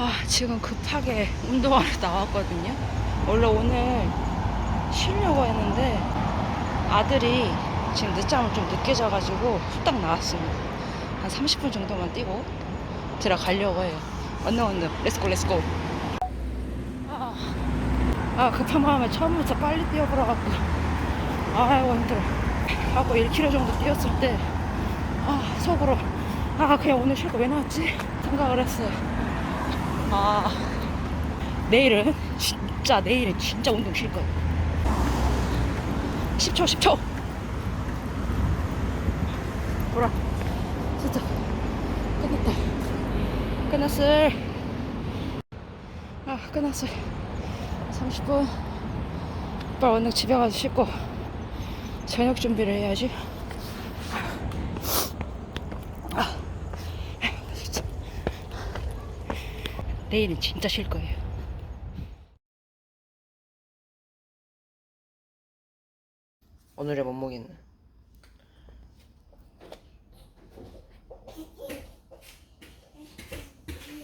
아, 지금 급하게 운동하러 나왔거든요. 원래 오늘 쉬려고 했는데 아들이 지금 늦잠을 좀 늦게 자가지고 후딱 나왔습니다. 한 30분 정도만 뛰고 들어가려고 해요. 언능 언능. 렛츠고 렛츠고. 아, 아 급한 마음에 처음부터 빨리 뛰어보러 갖고 아이고 힘들어. 하고 1km 정도 뛰었을 때 아, 속으로 아 그냥 오늘 쉴 거 왜 나왔지? 생각을 했어요. 아. 내일은 진짜 내일은 진짜 운동 쉴 거예요. 10초 10초. 돌아 진짜. 끝났다. 끝났어 아 끝났어 30분. 빨리 얼른 집에 가서 씻고 저녁 준비를 해야지 아, 진짜. 내일은 진짜 쉴 거예요 오늘의 몸무게는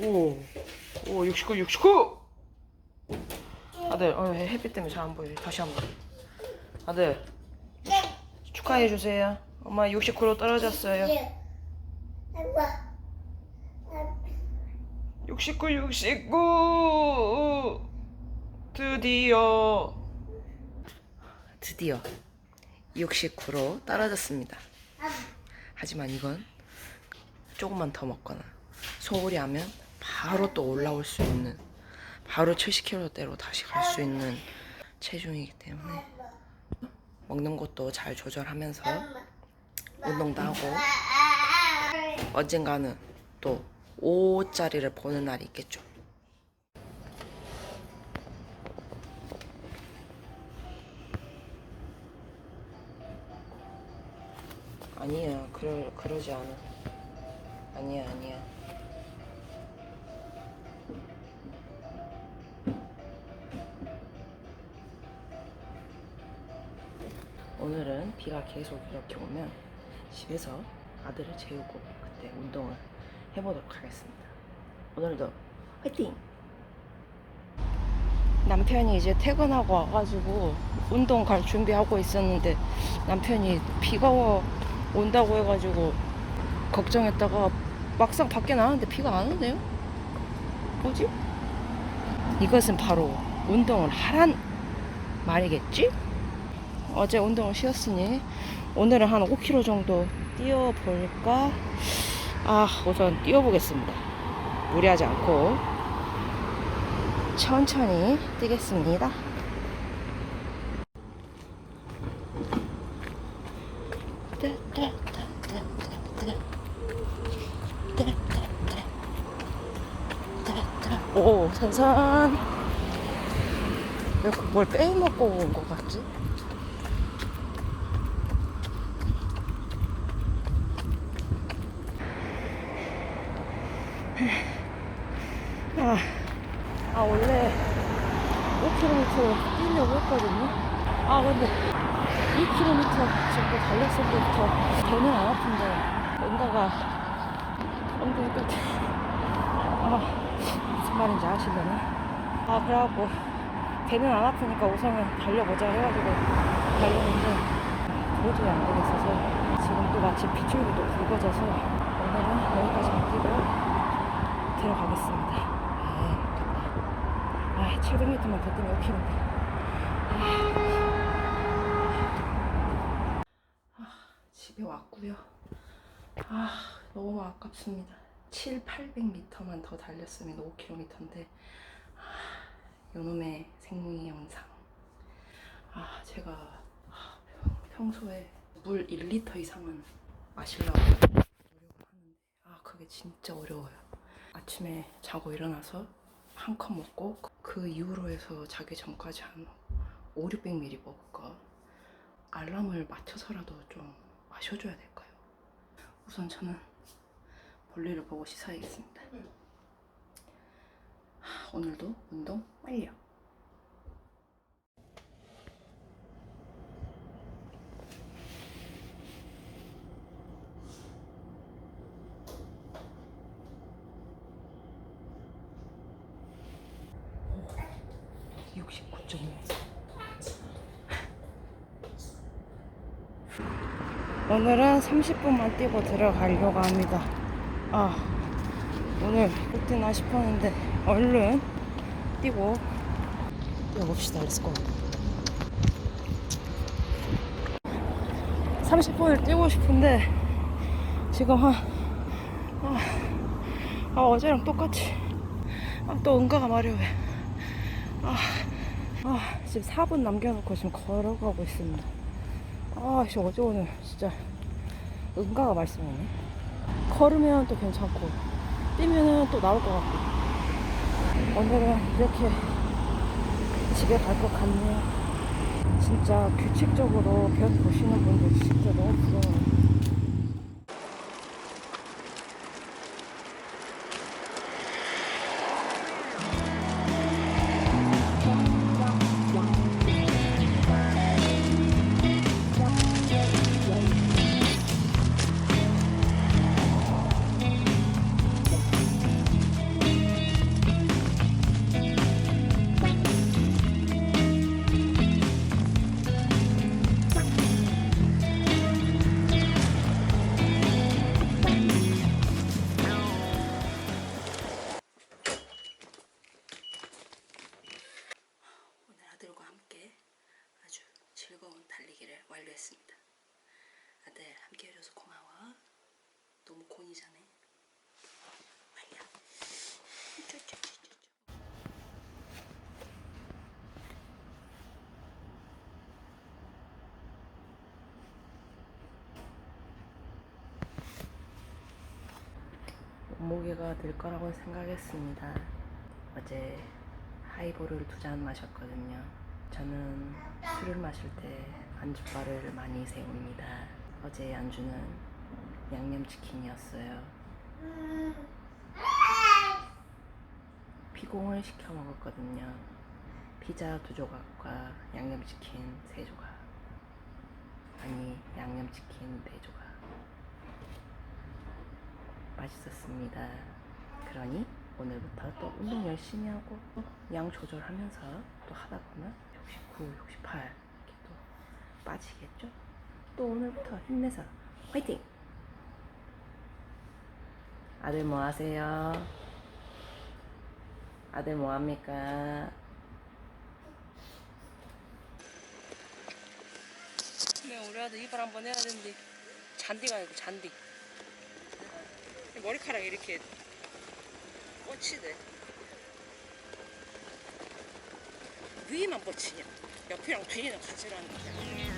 오, 오, 69, 69! 아들, 어, 햇빛 때문에 잘 안 보여. 다시 한 번. 아들, 축하해주세요. 엄마 69로 떨어졌어요. 69, 69! 드디어. 드디어 69로 떨어졌습니다. 하지만 이건 조금만 더 먹거나 소홀히 하면 바로 또 올라올 수 있는 바로 70kg대로 다시 갈 수 있는 체중이기 때문에 먹는 것도 잘 조절하면서 운동도 하고 언젠가는 또 5짜리를 보는 날이 있겠죠. 아니야, 그러, 그러지 않아. 아니야, 아니야. 오늘은 비가 계속 이렇게 오면 집에서 아들을 재우고 그때 운동을 해보도록 하겠습니다. 오늘도 화이팅! 남편이 이제 퇴근하고 와가지고 운동 갈 준비하고 있었는데 남편이 비가 와- 온다고 해가지고 걱정했다가 막상 밖에 나왔는데 비가 안 오네요. 뭐지? 이것은 바로 운동을 하란 말이겠지? 어제 운동을 쉬었으니 오늘은 한 5km 정도 뛰어볼까? 아, 우선 뛰어보겠습니다. 무리하지 않고 천천히 뛰겠습니다. 오, 산산. 왜뭘 빼먹고 온 것 같지? 아. 아 원래 5km 뛰려고 했거든요. 아 근데 2km 정도 달렸을 때부터 배는 안 아픈데 뭔가가 엉덩이 끝에 아 무슨 말인지 아시려나? 아 그래갖고 배는 안 아프니까 우선은 달려보자 해가지고 달렸는데 도저히 안 되겠어서 지금 또 마침 빗줄기도 굵어져서 오늘은 여기까지만 뛰고 들어가겠습니다. 아, 700m만 더 뛰면 5km인데. 아, 집에 왔고요. 아, 너무 아깝습니다. 7, 800m만 더 달렸으면 5km인데 아, 요놈의 생명의 영상. 아, 제가 아, 평소에 물 1리터 이상은 마시려고 노력을 하는데 아, 그게 진짜 어려워요. 아침에 자고 일어나서 한 컵 먹고 그 이후로 해서 자기 전까지 한 5, 600ml 먹을까? 알람을 맞춰서라도 좀 마셔줘야 될까요? 우선 저는 볼일을 보고 씻어야겠습니다. 하, 오늘도 운동 완료. 69.1 오늘은 30분만 뛰고 들어가려고 합니다. 아, 오늘 못 뛰나 싶었는데 얼른 뛰고 뛰어봅시다. 렛츠고. 30분을 뛰고 싶은데 지금 한 아, 아, 어제랑 똑같이 아, 또 응가가 마려워요. 아, 아, 지금 4분 남겨놓고 지금 걸어가고 있습니다. 아, 씨, 어제 오늘 진짜 응가가 말씀이네. 걸으면 또 괜찮고, 뛰면은 또 나올 것 같고. 오늘은 이렇게 집에 갈 것 같네요. 진짜 규칙적으로 변 보시는 분들 진짜 너무 부러워요. 몸무게가 될 거라고 생각했습니다. 어제 하이볼을 두 잔 마셨거든요. 저는 술을 마실 때 안주바를 많이 세웁니다. 어제 안주는 양념치킨이었어요. 피공을 시켜 먹었거든요. 피자 두 조각과 양념치킨 세 조각. 아니, 양념치킨 네 조각. 맛있었습니다. 그러니 오늘부터 또 운동 열심히 하고 또양 조절하면서 또 하다 보면 69, 68 이렇게 또 빠지겠죠? 또 오늘부터 힘내서 화이팅! 아들 뭐 하세요? 아들 뭐 합니까? 네, 우리 아들 이발 한번 해야 되는데 잔디가 아니고 잔디. 머리카락 이렇게 뻗치대. 위에만 뻗치냐? 옆이랑 뒤에는 가지라는 거야.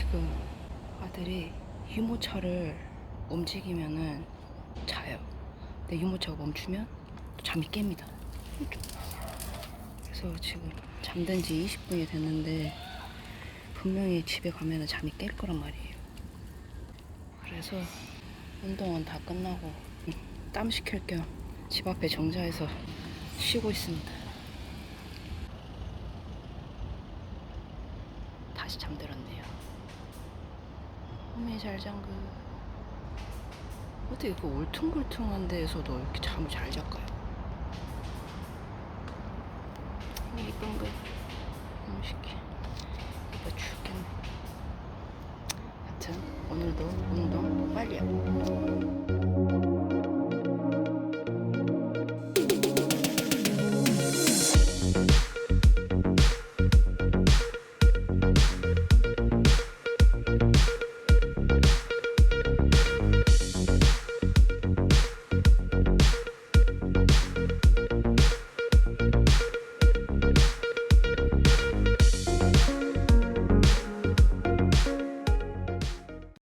지금 아들이 유모차를 움직이면은 자요. 근데 유모차가 멈추면 또 잠이 깹니다. 그래서 지금 잠든 지 20분이 됐는데 분명히 집에 가면 잠이 깰 거란 말이에요. 그래서 운동은 다 끝나고 음, 땀 식힐 겸 집 앞에 정자에서 쉬고 있습니다. 다시 잠들었네요. 어메 잘 잠그. 어떻게 그 울퉁불퉁한 데에서도 이렇게 잠을 잘 잘까요? 이쁜 거 너무 시키. 이거 죽겠네. 하여튼 오늘도 운동 완료.